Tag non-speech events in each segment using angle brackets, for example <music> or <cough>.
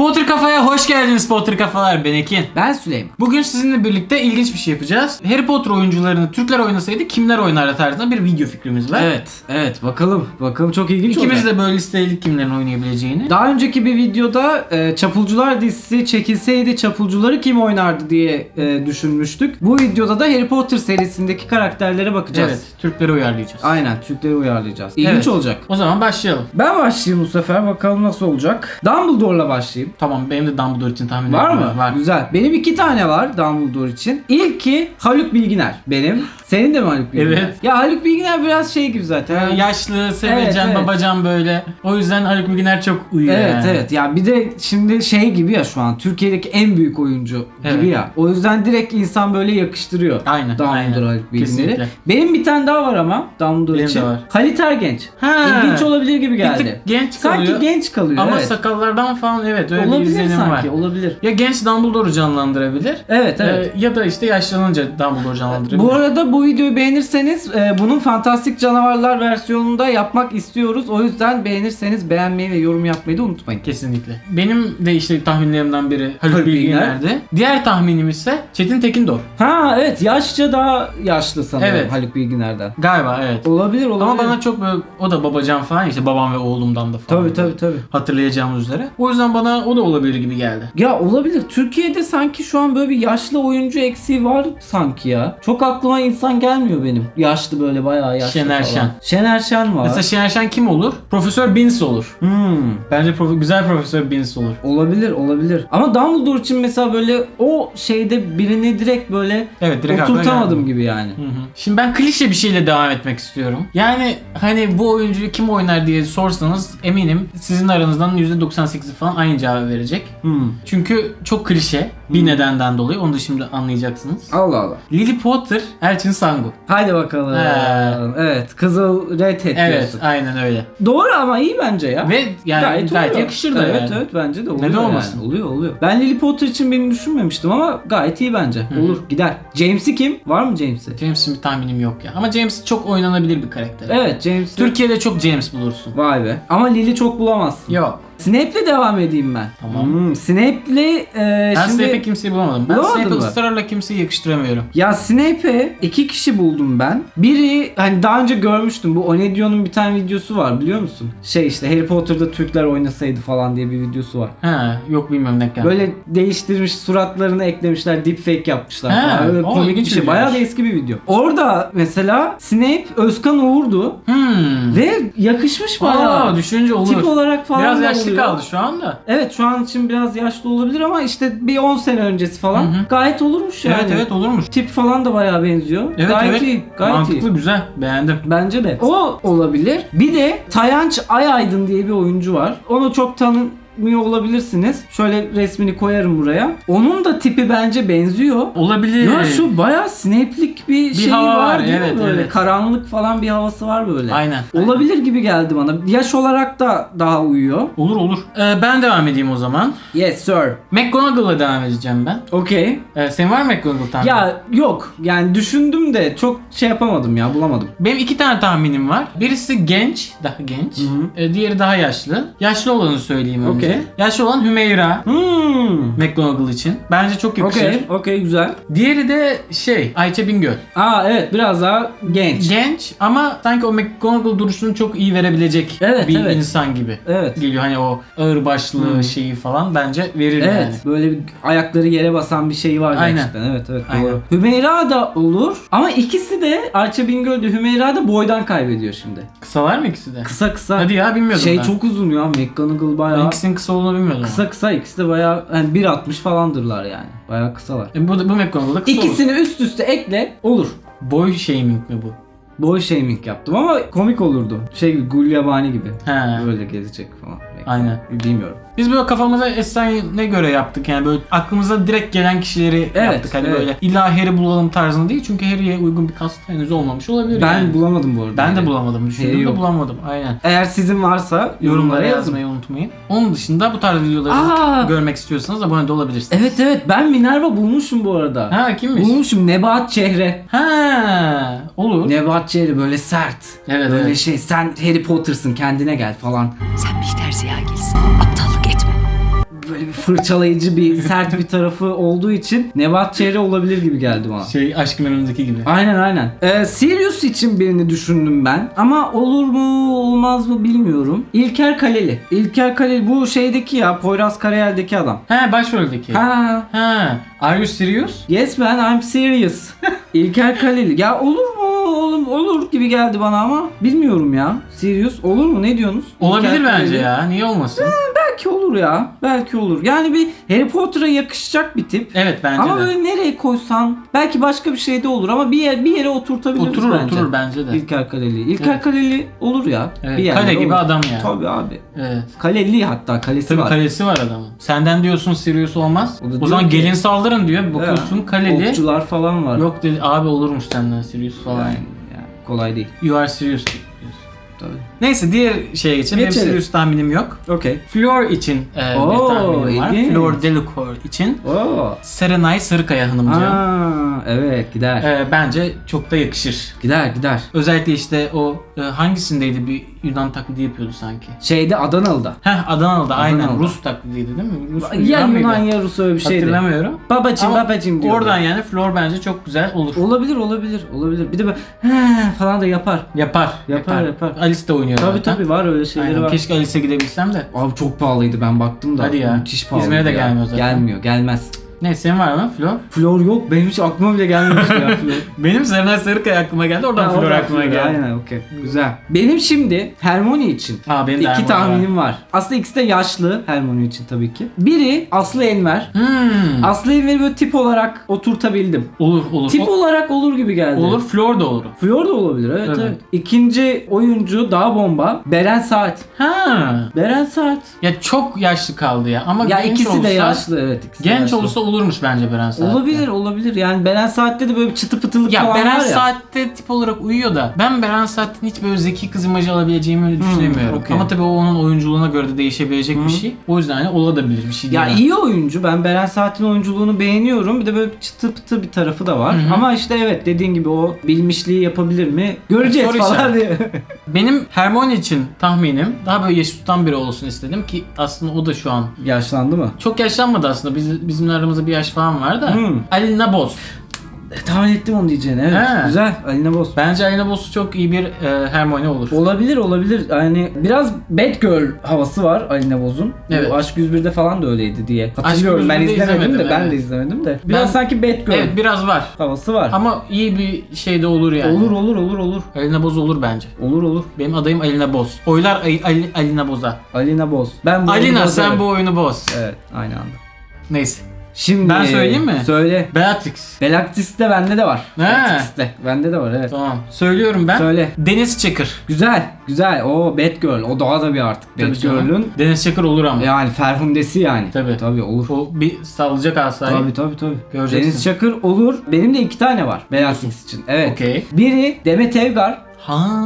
Potter Kafa'ya hoş geldiniz Potter Kafalar. Ben Ekin. Ben Süleyman. Bugün sizinle birlikte ilginç bir şey yapacağız. Harry Potter oyuncularını Türkler oynasaydı kimler oynardı tarzında bir video fikrimiz var. Evet, evet bakalım. Bakalım çok ilginç İkimiz olacak. de böyle listeledik kimlerin oynayabileceğini. Daha önceki bir videoda e, Çapulcular dizisi çekilseydi Çapulcuları kim oynardı diye e, düşünmüştük. Bu videoda da Harry Potter serisindeki karakterlere bakacağız. Evet, Türkleri uyarlayacağız. Aynen, Türkleri uyarlayacağız. İlginç Evet. olacak. O zaman başlayalım. Ben başlayayım bu sefer bakalım nasıl olacak. Dumbledore'la başlayayım. Tamam benim de Dumbledore için tahmin Var mı? Var. Güzel. Benim iki tane var Dumbledore için. İlki Haluk Bilginer benim. Senin de mi Haluk Bilginer? Evet. Ya Haluk Bilginer biraz şey gibi zaten. Ee, yaşlı, sevecen, Evet, evet. babacan böyle. O yüzden Haluk Bilginer çok uyuyor Evet yani. evet ya bir de şimdi şey gibi ya şu an Türkiye'deki en büyük oyuncu Evet. gibi ya. O yüzden direkt insan böyle yakıştırıyor. Aynen, Dumbledore. Haluk Bilginer'i. Benim bir tane daha var ama Dumbledore Benim için. var. Halit Ergenç. Ha. İlginç olabilir gibi Bir geldi. tık genç Sanki kalıyor. genç kalıyor Ama evet. sakallardan falan evet öyle bir olabilir izlenim sanki var. olabilir. Ya genç Dumbledore'u canlandırabilir. Evet evet. Ee, ya da işte yaşlanınca Dumbledore canlandırabilir. Bu arada bu videoyu beğenirseniz e, bunun Fantastik Canavarlar versiyonunda yapmak istiyoruz. O yüzden beğenirseniz beğenmeyi ve yorum yapmayı da unutmayın. Kesinlikle. Benim de işte tahminlerimden biri Haluk Haluk Bilginer'di. Diğer tahminim ise Çetin Tekindor. Ha evet yaşça daha yaşlı sanırım Evet. Haluk Bilginer'den. Galiba evet. Olabilir olabilir. Ama bana çok böyle o da babacan falan işte babam ve oğlumdan da falan. Tabii tabii tabii. Hatırlayacağımız üzere. O yüzden bana o da olabilir gibi geldi. Ya olabilir. Türkiye'de sanki şu an böyle bir yaşlı oyuncu eksiği var sanki ya. Çok aklıma insan gelmiyor benim. Yaşlı böyle bayağı yaşlı Şener falan. Şen. Şener Şen var. Mesela Şener Şen kim olur? Profesör Binns olur. Hmm. Bence prof- güzel Profesör Binns olur. Olabilir olabilir. Ama Dumbledore için mesela böyle o şeyde birini direkt böyle Evet direkt oturtamadım gibi yani. Hı hı. Şimdi ben klişe bir şeyle devam etmek istiyorum. Yani hani bu oyuncuyu kim oynar diye sorsanız eminim sizin aranızdan %98'i falan aynı cevabı verecek. Hmm. Çünkü çok klişe bir nedenden dolayı onu da şimdi anlayacaksınız. Allah Allah. Lily Potter, Elçin Sangu. Hadi bakalım. He. Evet. Kızıl Red Hat Evet, diyorsun. aynen öyle. Doğru ama iyi bence ya. Ve yani gayet, oluyor. yakışır da Evet yani. evet bence de oluyor Neden yani. olmasın? Oluyor oluyor. Ben Lily Potter için birini düşünmemiştim ama gayet iyi bence. Hı. Olur gider. James'i kim? Var mı James'i? James'in bir tahminim yok ya. Ama James çok oynanabilir bir karakter. Evet James'i. Türkiye'de çok James bulursun. Vay be. Ama Lily çok bulamazsın. Yok. Snape'le devam edeyim ben. Tamam. Hmm, Snape'le e, Ben şimdi... Snape'e kimseyi bulamadım. Ben Bulamadın Snape'e mı? ısrarla kimseyi yakıştıramıyorum. Ya Snape'e iki kişi buldum ben. Biri hani daha önce görmüştüm. Bu Onedio'nun bir tane videosu var biliyor musun? Şey işte Harry Potter'da Türkler oynasaydı falan diye bir videosu var. Ha, yok bilmiyorum ne kadar. Böyle değiştirmiş suratlarını eklemişler, deepfake yapmışlar He, falan. Öyle o komik bir ilginç şey. Bayağı da eski bir video. Orada mesela Snape Özkan Uğur'du Hmm. ve yakışmış bayağı. Aa, düşünce olur. Tip olarak falan Biraz da yaşlı oluyor. kaldı şu anda. Evet şu an için biraz yaşlı olabilir ama işte bir 10 sene öncesi falan Hı hı. gayet olurmuş yani. Evet evet olurmuş. Tip falan da bayağı benziyor. Evet gayet evet. iyi. Gayet Mantıklı iyi. güzel. Beğendim. Bence de. O olabilir. Bir de Tayanç Ayaydın diye bir oyuncu var. Onu çok tanımıyor olabilirsiniz. Şöyle resmini koyarım buraya. Onun da tipi bence benziyor. Olabilir. Ya şu bayağı Snape'lik bir, şey hava var, var, değil mi evet, böyle? evet. Karanlık falan bir havası var böyle. Aynen. Olabilir gibi geldi bana. Yaş olarak da daha uyuyor. Olur olur. Ee, ben devam edeyim o zaman. Yes sir. McGonagall'la devam edeceğim ben. Okey. Ee, senin var mı McGonagall tahmini? Ya yok. Yani düşündüm de çok şey yapamadım ya bulamadım. Benim iki tane tahminim var. Birisi genç, daha genç. Hı hı. Ee, diğeri daha yaşlı. Yaşlı olanı söyleyeyim önce. Okey. Yaşlı olan Hümeyra. Hmm. McGonagall için. Bence çok yakışır. Okey. Okey güzel. Diğeri de şey Ayça Bingöl. Aa evet biraz daha genç. Genç ama sanki o McGonagall duruşunu çok iyi verebilecek Evet, bir evet. insan gibi. Evet. Geliyor hani o ağır başlı Hmm. şeyi falan bence verir Evet. yani. Böyle bir ayakları yere basan bir şey var Aynen. gerçekten. Evet evet Aynen. doğru. Hümeyra da olur ama ikisi de Ayça Bingöl de Hümeyra da boydan kaybediyor şimdi. Kısalar mı ikisi de? Kısa kısa. Hadi ya bilmiyordum şey ben. çok uzun ya McGonagall bayağı ikisinin kısa olduğunu bilmiyordum. kısa kısa ikisi de bayağı yani 1.60 falandırlar yani. Bayağı kısalar. E, bu, bu McGonagall da kısa olur. İkisini üst üste ekle olur. Boy shaming mi bu? Boy shaming yaptım ama komik olurdu. Şey gibi Gulyabani gibi. He. Böyle gezecek falan. Aynen. Bilmiyorum. Biz böyle kafamıza efsane göre yaptık yani böyle aklımıza direkt gelen kişileri Evet, yaptık. Hani evet. böyle illa Harry bulalım tarzında değil çünkü Harry'e uygun bir kast henüz olmamış olabilir Ben yani. bulamadım bu arada. ben de bulamadım. Harry Düşündüm de yok. bulamadım. Aynen. Eğer sizin varsa Yorumlara yazın. yazmayı unutmayın. Onun dışında bu tarz videoları Aa! görmek istiyorsanız abone de olabilirsiniz. Evet evet ben Minerva bulmuşum bu arada. Ha kimmiş? Bulmuşum Nebahat Çehre. Ha olur. Nebahat Çehre böyle sert. Evet Böyle evet. şey sen Harry Potter'sın kendine gel falan. Sen Bihter Ziya gitsin. Aptallık etme. Böyle bir fırçalayıcı bir <laughs> sert bir tarafı olduğu için Nebat Çehre olabilir gibi geldi bana. Şey Aşk Memnu'daki gibi. Aynen aynen. Ee, Sirius için birini düşündüm ben. Ama olur mu olmaz mı bilmiyorum. İlker Kaleli. İlker Kaleli bu şeydeki ya Poyraz Karayel'deki adam. He başroldeki. Ha. Ha. Are you serious? Yes man I'm serious. <laughs> İlker Kaleli. Ya olur mu? Oğlum olur gibi geldi bana ama bilmiyorum ya. Sirius olur mu? Ne diyorsunuz? Olabilir İlker bence ya. Niye olmasın? Belki olur ya. Belki olur. Yani bir Harry Potter'a yakışacak bir tip. Evet bence ama de. böyle nereye koysan belki başka bir şey de olur ama bir yer bir yere oturtabiliriz Oturur bence. oturur bence de. İlker Kaleli. İlker Evet. Kaleli olur ya. Evet, bir kale gibi olur. adam yani. Tabii abi. Evet. Kaleli hatta kalesi Tabii var. kalesi var adamın. Senden diyorsun Sirius olmaz. O da O, diyor zaman ki- gelin saldırın diyor. Bir Bakıyorsun kaleli. Okçular falan var. Yok dedi abi olurmuş senden Sirius falan. Yani kolay değil. You are diyorsun. Tabii. Neyse diğer şeye geçelim. Benim Geçelim. Sirius tahminim yok. Okey. Flor için e, Oo, bir tahminim var. ilginç. Flor Delacour için Oo. Serenay Sarıkaya hanımcığım. Aa, evet gider. E, bence çok da yakışır. Gider gider. Özellikle işte o e, hangisindeydi bir Yunan taklidi yapıyordu sanki. Şeyde Adanalı'da. Heh Adanalı'da aynen Adanalı'da. Rus taklidiydi değil mi? Rus, Ya mıydı? Yunan ya Rus öyle bir şeydi. Hatırlamıyorum. Babacım Ama babacım diyor. Oradan yani Flor bence çok güzel olur. Olabilir olabilir olabilir. Bir de böyle "He" falan da yapar. Yapar. Yapar, yapar. Alice de oynuyor Tabii zaten. tabii var öyle şeyleri Aynen. var. Keşke Alice'e gidebilsem de. Abi çok pahalıydı ben baktım da. Hadi ya. Müthiş pahalıydı İzmir'e de ya. gelmiyor zaten. Gelmiyor gelmez. Neyse senin var mı Flor? Flor yok benim hiç aklıma bile gelmemişti ya <laughs> Flor. Benim Serenay Sarıkaya aklıma geldi. Oradan Ha, Flor aklıma Flor, geldi. Aynen okey. Güzel. Benim şimdi Hermione için Aa, benim de iki tahminim var. Aslında ikisi de yaşlı Hermione için tabii ki. Biri Aslı Enver. Hmm. Aslı Enver'i böyle tip olarak oturtabildim. Olur olur. Tip O- olarak olur gibi geldi. olur Flor da olur. Flor da olabilir evet, Evet. evet. İkinci oyuncu daha bomba. Beren Saat. Ha. Beren Saat. Ya çok yaşlı kaldı ya. Ama Ya genç ikisi olsa, de yaşlı evet. ikisi de Genç yaşlı. olursa olurmuş bence Beren Saat'te. Olabilir olabilir. Yani Beren Saat'te de böyle bir çıtı pıtılık Ya falan Beren var ya. Saat'te tip olarak uyuyor da ben Beren Saat'in hiç böyle zeki kız imajı alabileceğimi öyle düşünemiyorum. okey. Ama tabii o onun oyunculuğuna göre de değişebilecek bir şey. O yüzden hani olabilir bir şey değil. Ya yani. iyi oyuncu. Ben Beren Saat'in oyunculuğunu beğeniyorum. Bir de böyle çıtı pıtı bir tarafı da var. Hı hı. Ama işte evet dediğin gibi o bilmişliği yapabilir mi? Göreceğiz Soru falan işareti. diye. <laughs> Benim Hermione için tahminim daha böyle yaşı tutan biri olsun istedim ki aslında o da şu an Yaşlandı mı? çok yaşlanmadı aslında. Biz, bizim aramızda bir yaş falan var da. Hmm. Alina Boz. E, tahmin ettim onu diyeceğini. Evet. He. Güzel. Alina Boz. Bence Alina Boz çok iyi bir e, Hermione olur. Olabilir olabilir. Yani biraz bad girl havası var Alina Boz'un. Evet. Bu Aşk 101'de falan da öyleydi diye. Hatırlıyorum. Ben 101'de izlemedim de izlemedim, ben evet. de izlemedim de. Biraz Ben- sanki bad girl Evet biraz var. havası var. Ama iyi bir şey de olur yani. Olur olur olur olur. Alina Boz olur bence. Olur olur. Benim adayım Alina Boz. Oylar Ali- Ali- Alina Boz'a. Alina Boz. Ben bu Alina sen bu oyunu boz. Evet aynı anda. Neyse. Şimdi Ben söyleyeyim mi? Söyle. Beatrix. Belactis'te bende de var. He. Belactis'te bende de var evet. Tamam. Söylüyorum ben. Söyle. Deniz Çakır. Güzel, güzel. O Bad Girl. O daha da bir artık Tabii canım. Girl'ün Deniz Çakır olur ama. yani Ferhundesi yani. Tabii. Tabii olur. O bir sallayacak asayı. Tabii tabii tabii. Göreceksin. Deniz Çakır olur. Benim de iki tane var Bellatrix için. Evet. Okey. Biri Demet Evgar. Ha.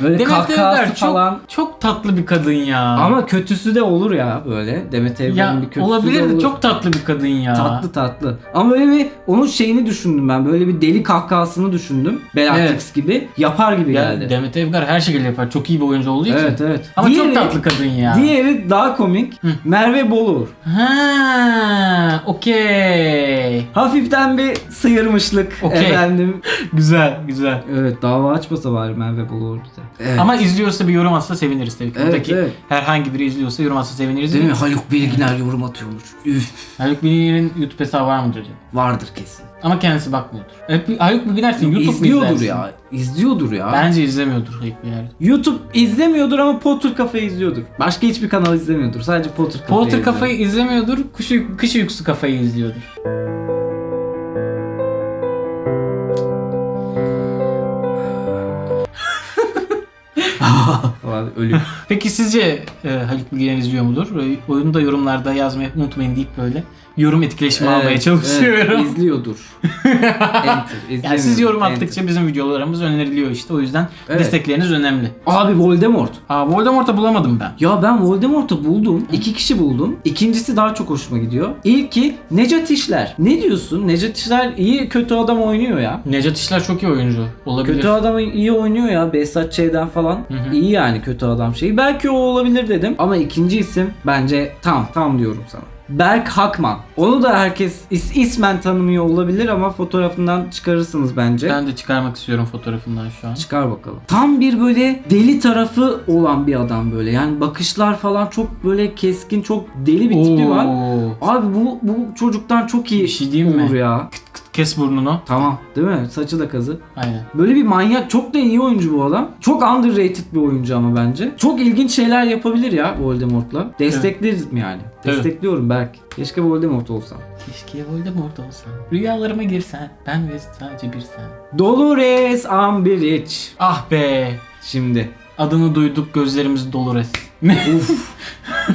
Böyle Demet kahkahası Evgar çok, falan. çok tatlı bir kadın ya. Ama kötüsü de olur ya böyle. Demet Evgar'ın bir kötüsü olabilir de olur. çok tatlı bir kadın ya. Tatlı tatlı. Ama böyle bir onun şeyini düşündüm ben. Böyle bir deli kahkahasını düşündüm. Bellatrix Evet. gibi. Yapar gibi Ya geldi. Demet Evgar her şekilde yapar. Çok iyi bir oyuncu olduğu için. Evet evet. Ama Diğeri- çok tatlı kadın ya. Diğeri daha komik. Merve Bolur. Ha, okey. Hafiften bir sıyırmışlık Okey. efendim. <laughs> Güzel, güzel. Evet dava açmasa bari Merve Bolur bize. Evet. Ama izliyorsa bir yorum atsa seviniriz tabii ki. Evet, Buradaki evet. herhangi biri izliyorsa yorum atsa seviniriz. Değil mi? Haluk Bilginer yorum atıyormuş. Üf. Haluk Bilginer'in YouTube hesabı var mıdır acaba? Vardır kesin. Ama kendisi bakmıyordur. Hep Haluk Bilginer sen YouTube mu İzliyordur izlersin? ya. İzliyordur ya. Bence izlemiyordur Haluk Bilginer. YouTube izlemiyordur ama Potter Cafe izliyordur. Başka hiçbir kanal izlemiyordur. Sadece Potter Cafe Potter kafayı izlemiyordur, kış, kış uykusu kafayı izliyordur. <laughs> falan ölüyor. Peki sizce e, Haluk Bilginer izliyor mudur? E, oyunu da yorumlarda yazmayı unutmayın deyip böyle yorum etkileşimi almaya Evet, çalışıyorum. evet, izliyordur. <laughs> Enter, yani siz yorum enter. attıkça bizim videolarımız öneriliyor işte. O yüzden Evet. destekleriniz önemli. Abi Voldemort. Aa Voldemort'u bulamadım ben. Ya ben Voldemort'u buldum. İki kişi buldum. İkincisi daha çok hoşuma gidiyor. İlki Necat İşler. Ne diyorsun? Necat İşler iyi kötü adam oynuyor ya. Necat İşler çok iyi oyuncu. Olabilir. Kötü adam iyi oynuyor ya. Behzat Ç'den falan. hı. İyi yani kötü adam şeyi. Belki o olabilir dedim. Ama ikinci isim bence tam. Tam diyorum sana. Berk Hakman. Onu da herkes is- ismen tanımıyor olabilir ama fotoğrafından çıkarırsınız bence. Ben de çıkarmak istiyorum fotoğrafından şu an. Çıkar bakalım. Tam bir böyle deli tarafı olan bir adam böyle. Yani bakışlar falan çok böyle keskin, çok deli bir tipi var. Oo. Abi bu bu çocuktan çok iyi Bir şey diyeyim mi? olur ya. Kes burnunu. Tamam, değil mi? Saçı da kazı. Aynen. Böyle bir manyak, çok da iyi oyuncu bu adam. Çok underrated bir oyuncu ama bence. Çok ilginç şeyler yapabilir ya Voldemort'la. Destekleriz mi yani? Evet. Destekliyorum Berk. Keşke Voldemort olsam. Keşke Voldemort olsan. Rüyalarıma girsen. Ben ve sadece bir sen. Dolores Umbridge. Ah be. Şimdi. Adını duyduk gözlerimiz Dolores. Uf.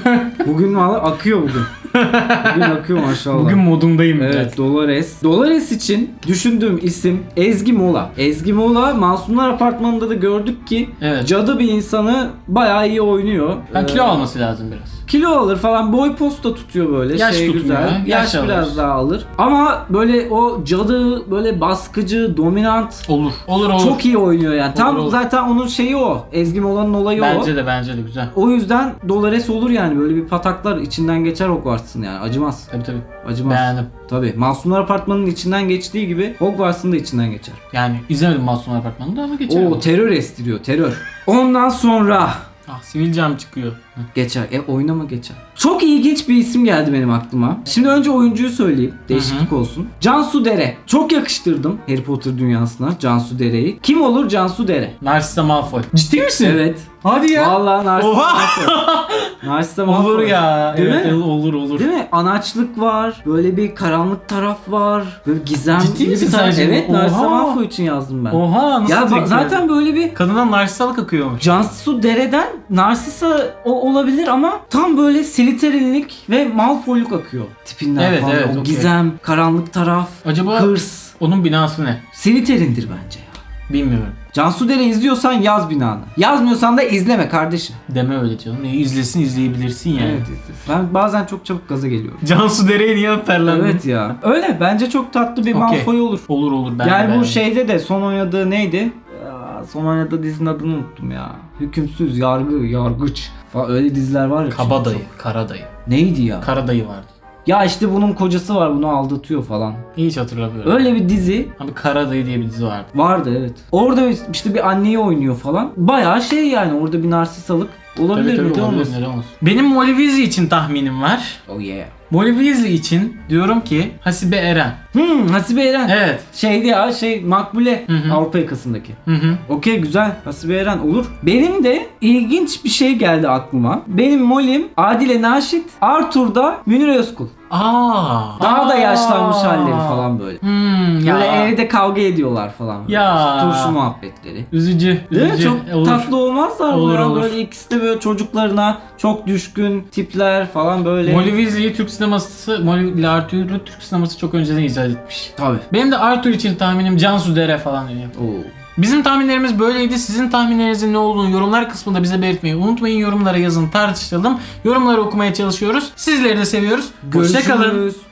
<laughs> bugün valla akıyor bugün. Bugün akıyor maşallah. Bugün modumdayım Evet biraz. Dolores. Dolores için düşündüğüm isim Ezgi Mola. Ezgi Mola Masumlar Apartmanı'nda da gördük ki Evet. cadı bir insanı bayağı iyi oynuyor. Ben kilo Ee, alması lazım biraz. Kilo alır falan boy posta tutuyor böyle Yaş şey tutmuyor, güzel. yaş Yaş, alır. biraz daha alır. Ama böyle o cadı böyle baskıcı, dominant Olur. Olur olur. çok iyi oynuyor yani. Tam Olur, olur. zaten onun şeyi o. Ezgi Mola'nın olayı o. Bence de bence de güzel. O yüzden Dolores olur yani böyle bir pataklar içinden geçer Hogwarts'ın yani acımaz. Tabii tabii. Acımaz. Beğendim. Tabii. Masumlar Apartmanı'nın içinden geçtiği gibi Hogwarts'ın da içinden geçer. Yani izlemedim Masumlar Apartmanı'nda ama geçer. Oo terör estiriyor terör. Ondan sonra Ah sivilcem çıkıyor. Hı. geçer. E oynama geçer. Çok ilginç bir isim geldi benim aklıma. Şimdi önce oyuncuyu söyleyeyim. Değişiklik olsun. Cansu Dere. Çok yakıştırdım Harry Potter dünyasına Cansu Dere'yi. Kim olur Cansu Dere? Narcissa Malfoy. Ciddi misin? Evet. Hadi ya. Vallahi Narcissa Oha! Malfoy. <laughs> Narcissa Malfoy. Olur ya. Değil evet, mi? olur olur. Değil mi? Anaçlık var. Böyle bir karanlık taraf var. Böyle gizem Ciddi bir sen taraf. şimdi? Evet Narcissa! Malfoy için yazdım ben. Oha nasıl ya zaten böyle bir Kadından narsissalık akıyormuş. Cansu Dere'den Narcissa o olabilir ama tam böyle Slytherin'lik ve Malfoy'luk akıyor tipinden Evet, falan. evet, o okey. gizem, karanlık taraf, Acaba hırs. onun binası ne? Slytherin'dir bence ya. Bilmiyorum. Cansu Dere izliyorsan yaz binanı. Yazmıyorsan da izleme kardeşim. Deme öyle canım. Ne izlesin izleyebilirsin yani. Evet izle. Ben bazen çok çabuk gaza geliyorum. Cansu Dere'ye niye atarlandın? Evet ya. Öyle bence çok tatlı bir Okey. Malfoy olur. Olur olur ben de yani bu beğendim. şeyde de son oynadığı neydi? Son oynadığı dizinin adını unuttum ya. Hükümsüz, yargı, yargıç falan öyle diziler var ya. Kabadayı, Karadayı. Neydi ya? Karadayı vardı. Ya işte bunun kocası var bunu aldatıyor falan. Hiç hatırlamıyorum. Öyle bir dizi Abi Karadayı diye bir dizi vardı. vardı evet. Orada işte bir anneyi oynuyor falan. Bayağı şey yani orada bir narsisalık olabilir Tabii mi? tabii olabilir, neden olmasın. Benim Weasley için tahminim var. Oh yeah. Molly Weasley için diyorum ki Hasibe Eren. Hmm Hasibe Eren. Evet. Şeydi ya şey Makbule Hı hı. Avrupa yakasındaki. Hı hı. Okey güzel. Hasibe Eren olur. Benim de ilginç bir şey geldi aklıma. Benim Molly'm Adile Naşit, Arthur'da Münir Özkul. Aa. Daha da yaşlanmış halleri falan böyle. Hmm, ya. Böyle evde kavga ediyorlar falan. böyle. Ya. Turşu muhabbetleri. Üzücü. Değil mi? üzücü. Çok Olur. tatlı olmazlar Olur, olur. Böyle ikisi de böyle çocuklarına çok düşkün tipler falan böyle. Molly Weasley'i Türk sineması, Molly ile Arthur'u Türk sineması çok önceden icat etmiş. Tabii. Benim de Arthur için tahminim Cansu Dere falan diyor. Oo. Bizim tahminlerimiz böyleydi. Sizin tahminlerinizin ne olduğunu yorumlar kısmında bize belirtmeyi unutmayın. Yorumlara yazın tartışalım. Yorumları okumaya çalışıyoruz. Sizleri de seviyoruz. Hoşçakalın. Görüşürüz.